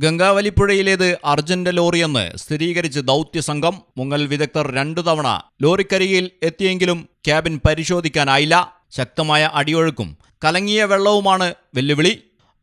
ഗംഗാവലിപ്പുഴയിലേത് urgent ലോറിയെന്ന് സ്ഥിരീകരിച്ച് ദൗത്യസംഘം മുങ്ങൽ വിദഗ്ധർ രണ്ടു തവണ ലോറിക്കരികിൽ എത്തിയെങ്കിലും ക്യാബിൻ പരിശോധിക്കാനായില്ല. ശക്തമായ അടിയൊഴുക്കും കലങ്ങിയ വെള്ളവുമാണ് വെല്ലുവിളി.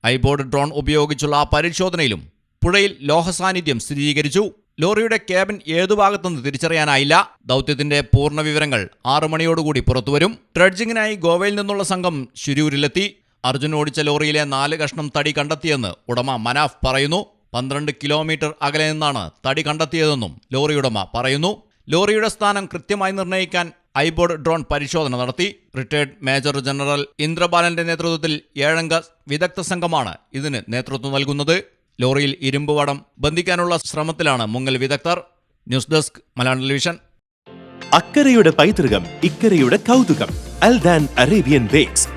ഐബോർഡ് ഡ്രോൺ ഉപയോഗിച്ചുള്ള പരിശോധനയിലും പുഴയിൽ ലോഹസാന്നിധ്യം സ്ഥിരീകരിച്ചു. ലോറിയുടെ ക്യാബിൻ ഏതു ഭാഗത്തുനിന്ന് തിരിച്ചറിയാനായില്ല. ദൗത്യത്തിന്റെ പൂർണ വിവരങ്ങൾ ആറു മണിയോടുകൂടി പുറത്തുവരും. ട്രഡ്ജിങ്ങിനായി ഗോവയിൽ നിന്നുള്ള സംഘം ശുരൂരിലെത്തി. അർജുൻ ഓടിച്ച ലോറിയിലെ നാല് കഷ്ണം തടി കണ്ടെത്തിയെന്ന് ഉടമ മനാഫ് പറയുന്നു. പന്ത്രണ്ട് കിലോമീറ്റർ അകലെ നിന്നാണ് തടി കണ്ടെത്തിയതെന്നും ലോറി ഉടമ പറയുന്നു. ലോറിയുടെ സ്ഥാനം കൃത്യമായി നിർണയിക്കാൻ ഐബോർഡ് ഡ്രോൺ പരിശോധന നടത്തി. റിട്ടയർഡ് മേജർ ജനറൽ ഇന്ദ്രബാലന്റെ നേതൃത്വത്തിൽ ഏഴംഗ വിദഗ്ധ സംഘമാണ് ഇതിന് നേതൃത്വം നൽകുന്നത്. ലോറിയിൽ ഇരുമ്പ് വടം ബന്ധിക്കാനുള്ള ശ്രമത്തിലാണ് മുങ്ങൽ വിദഗ്ധർ. News desk Malayalam television. അക്കരയുടെ പൈതൃകം ഇക്കരയുടെ കൗതുകം. Aldan Arabian bakes.